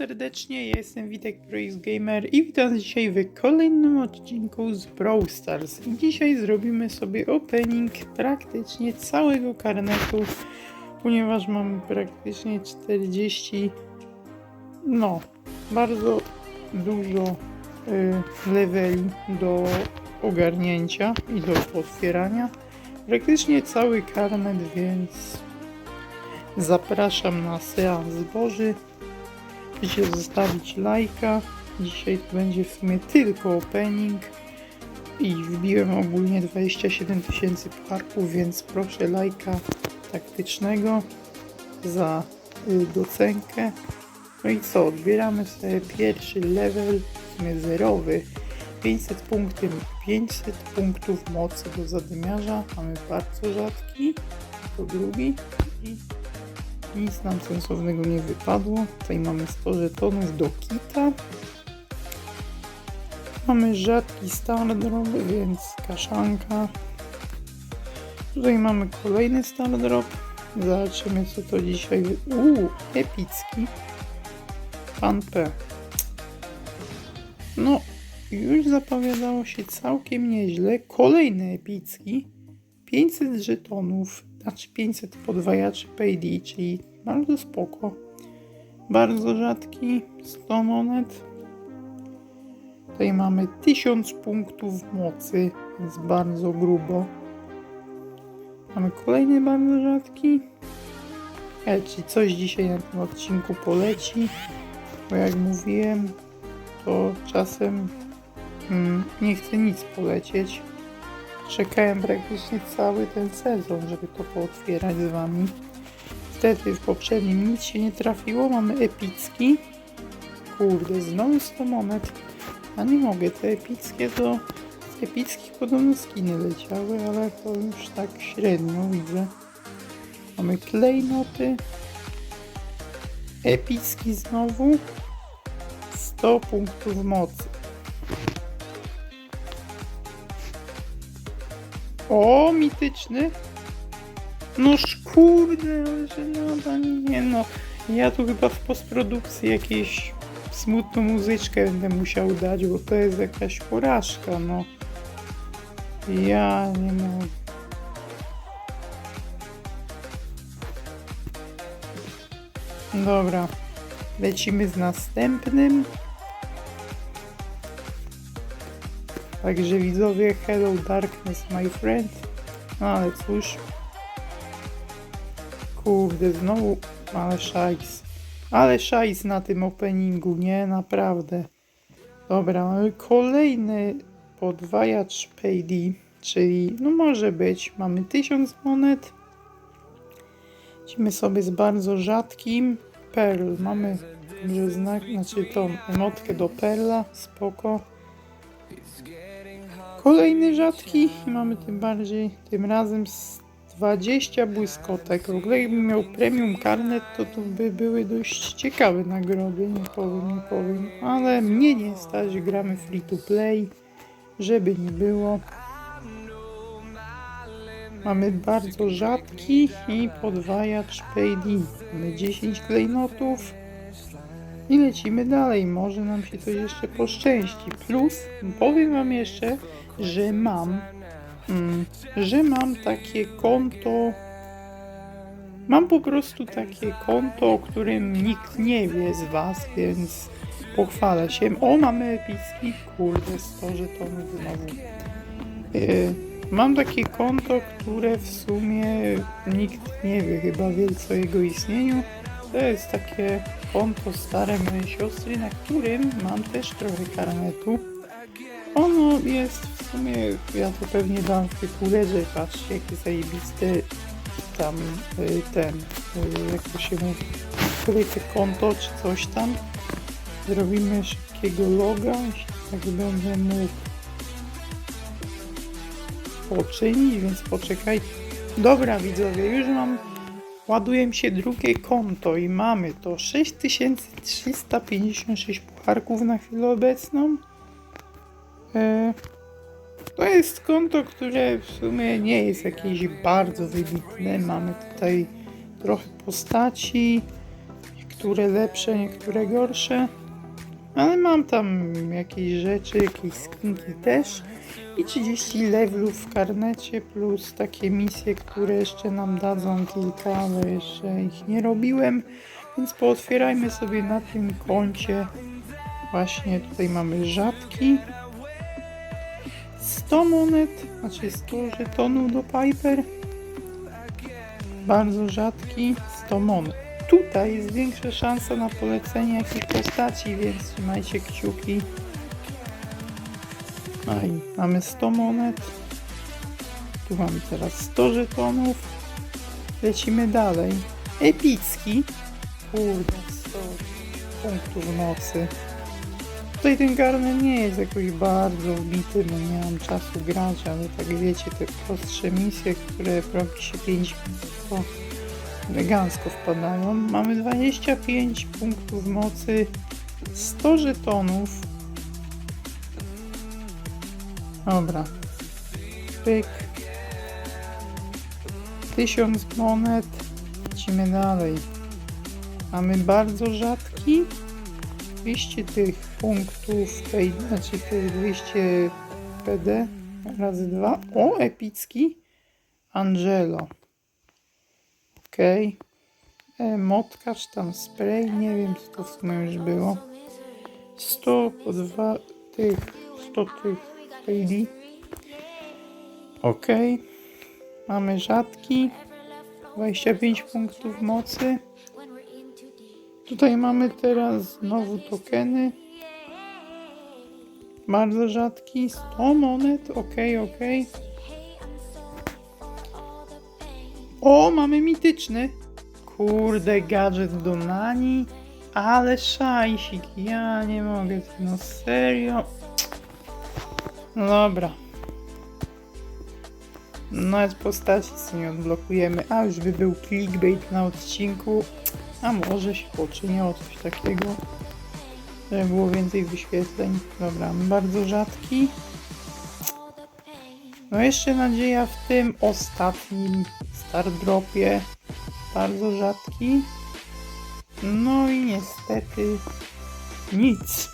serdecznie, ja jestem Witek Praise Gamer i witam dzisiaj w kolejnym odcinku z Brawl Stars. Dzisiaj zrobimy sobie opening praktycznie całego karnetu, ponieważ mam praktycznie 40, no, bardzo dużo y, leveli do ogarnięcia i do otwierania. Praktycznie cały karnet, więc zapraszam na seans zboży. Musicie zostawić lajka. Dzisiaj to będzie w sumie tylko opening. I wbiłem ogólnie 27 tysięcy pucharków, więc proszę lajka taktycznego za y, docenkę. No i co, odbieramy sobie pierwszy level, w sumie zerowy. 500 punktów, 500 punktów mocy do zadymiarza. Mamy bardzo rzadki. To drugi. I nic nam sensownego nie wypadło. Tutaj mamy 100 żetonów do kita. Mamy rzadki stardrop, więc kaszanka. Tutaj mamy kolejny stardrop. Zobaczymy co to dzisiaj... Uuu, epicki. Pan P. No, już zapowiadało się całkiem nieźle. Kolejny epicki. 500 żetonów, znaczy 500 podwajaczy Payday, czyli bardzo spoko. Bardzo rzadki 100 monet. Tutaj mamy 1000 punktów mocy, więc bardzo grubo. Mamy kolejny bardzo rzadki. E, czy coś dzisiaj na tym odcinku poleci? Bo jak mówiłem, to czasem mm, nie chcę nic polecieć. Czekałem praktycznie cały ten sezon, żeby to pootwierać z wami. Wtedy w poprzednim nic się nie trafiło. Mamy epicki. Kurde, znowu 100 monet. A nie mogę, te epickie to... Z epickich podobno skiny leciały, ale to już tak średnio widzę. Mamy klejnoty. Epicki znowu. 100 punktów mocy. O, mityczny. Noż kurde, ale że nada, nie no. Ja tu chyba w postprodukcji jakieś smutną muzyczkę będę musiał dać, bo to jest jakaś porażka, no. Ja nie mogę. Dobra, lecimy z następnym. Także widzowie, hello darkness my friend. No ale cóż. Kurde, znowu, ale szajs. Ale szajs na tym openingu, nie? Naprawdę. Dobra, mamy kolejny podwajacz Payday, czyli, no może być, mamy 1000 monet. Lecimy sobie z bardzo rzadkim. Pearl, mamy dobrze znak, znaczy tą emotkę do Perla, spoko. Kolejny rzadki i mamy tym bardziej, tym razem z 20 błyskotek. W ogóle jakbym miał premium karnet, to tu by były dość ciekawe nagrody, nie powiem, nie powiem. Ale mnie nie stać, gramy free to play, żeby nie było. Mamy bardzo rzadki i podwajacz Payday. Mamy 10 klejnotów. I lecimy dalej. Może nam się coś jeszcze poszczęści. Plus, powiem wam jeszcze, że mam, mm, że mam takie konto. Mam po prostu takie konto, o którym nikt nie wie z was, więc pochwalę się. O, mamy epicki, kurde, 100 żetonów znowu. Yy, mam takie konto, które w sumie nikt nie wie chyba wielce o jego istnieniu. To jest takie konto stare mojej siostry, na którym mam też trochę karnetu. Ono jest w sumie, ja to pewnie dam w tytule, że patrzcie jakie zajebiste tam y, ten, y, jak to się mówi, konto czy coś tam. Zrobimy szybkiego loga, jeśli tak będę mógł poczynić, więc poczekaj. Dobra widzowie, już mam ładuje się drugie konto i mamy to 6356 pucharków na chwilę obecną. E, to jest konto, które w sumie nie jest jakieś bardzo wybitne. Mamy tutaj trochę postaci. Niektóre lepsze, niektóre gorsze. Ale mam tam jakieś rzeczy, jakieś skinki też. I 30 levelów w karnecie, plus takie misje, które jeszcze nam dadzą kilka, ale jeszcze ich nie robiłem. Więc pootwierajmy sobie na tym koncie. Właśnie tutaj mamy rzadki. 100 monet, znaczy 100 żetonów do Piper. Bardzo rzadki 100 monet. Tutaj jest większa szansa na polecenie jakiejś postaci, więc trzymajcie kciuki. No i mamy 100 monet. Tu mamy teraz 100 żetonów. Lecimy dalej. Epicki. Kurde, 100 punktów mocy. Tutaj ten garnek nie jest jakoś bardzo wbity, bo nie mam czasu grać, ale tak wiecie, te prostsze misje, które robi się 5 minut, elegancko wpadają. Mamy 25 punktów mocy, 100 żetonów. Dobra. Pyk. 1000 monet. Lecimy dalej. Mamy bardzo rzadki. 200 tych punktów, tej, znaczy tych 200 PD razy dwa. O, epicki. Angelo. Okej. E, Motkarz tam spray, nie wiem co to w sumie już było. 100 po dwa tych, 100 tych PD. Okej. Mamy rzadki. 25 punktów mocy. Tutaj mamy teraz znowu tokeny. Bardzo rzadki. 100 monet. Ok, ok. O, mamy mityczny. Kurde, gadżet do Nani. Ale szajsik. Ja nie mogę. No serio. No dobra. Nawet postaci sobie nie odblokujemy. A już by był clickbait na odcinku. A może się poczyniło coś takiego, żeby było więcej wyświetleń. Dobra, bardzo rzadki. No jeszcze nadzieja w tym ostatnim Star Dropie. Bardzo rzadki. No i niestety nic.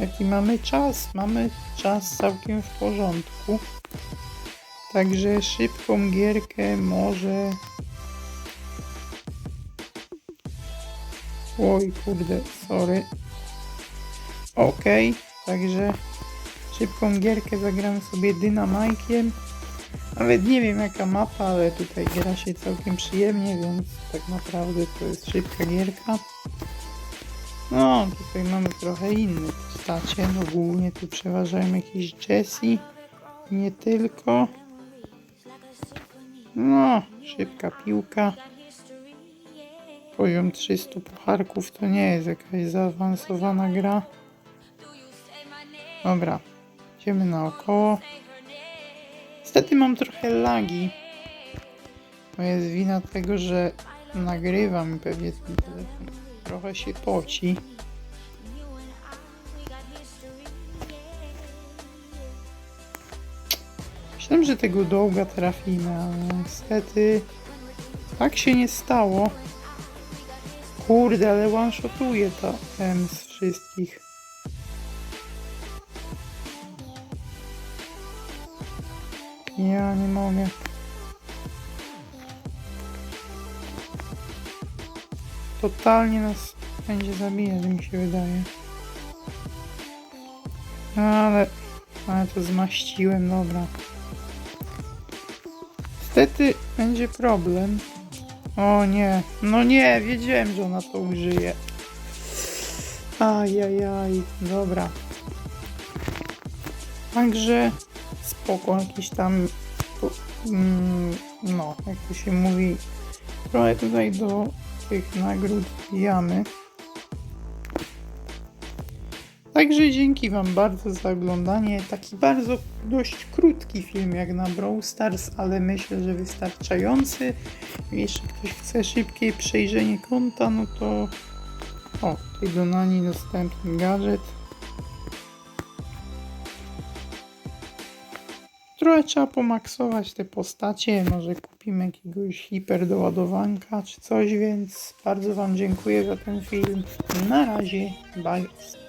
Jaki mamy czas? Mamy czas całkiem w porządku. Także szybką gierkę może Oj, kurde, sorry. Okej, także szybką gierkę zagramy sobie dynamajkiem. Nawet nie wiem jaka mapa, ale tutaj gra się całkiem przyjemnie, więc tak naprawdę to jest szybka gierka. No, tutaj mamy trochę inne postacie, no głównie tu przeważają jakieś Jessie, nie tylko. No, szybka piłka. Poziom 300 pucharków to nie jest jakaś zaawansowana gra. Dobra, idziemy naokoło. Niestety mam trochę lagi. To jest wina tego, że nagrywam pewnie ten telefon trochę się poci. Myślałem, że tego dołga trafimy, ale niestety tak się nie stało. Kurde, ale one-shotuje to ten z wszystkich. Ja nie mogę. Totalnie nas będzie zabijać, mi się wydaje. Ale, ale to zmaściłem, dobra. Niestety będzie problem. O nie, no nie, wiedziałem, że ona to użyje. Ajajaj, dobra. Także spoko, jakiś tam, mm, no, jak to się mówi, trochę tutaj do tych nagród wbijamy. Także dzięki Wam bardzo za oglądanie. Taki bardzo dość krótki film jak na Brawl Stars, ale myślę, że wystarczający. Jeśli ktoś chce szybkie przejrzenie konta, no to o, tutaj do Nani dostępny gadżet. Trochę trzeba pomaksować te postacie, może kupimy jakiegoś hiperdoładowanka czy coś, więc bardzo Wam dziękuję za ten film. Na razie, bye.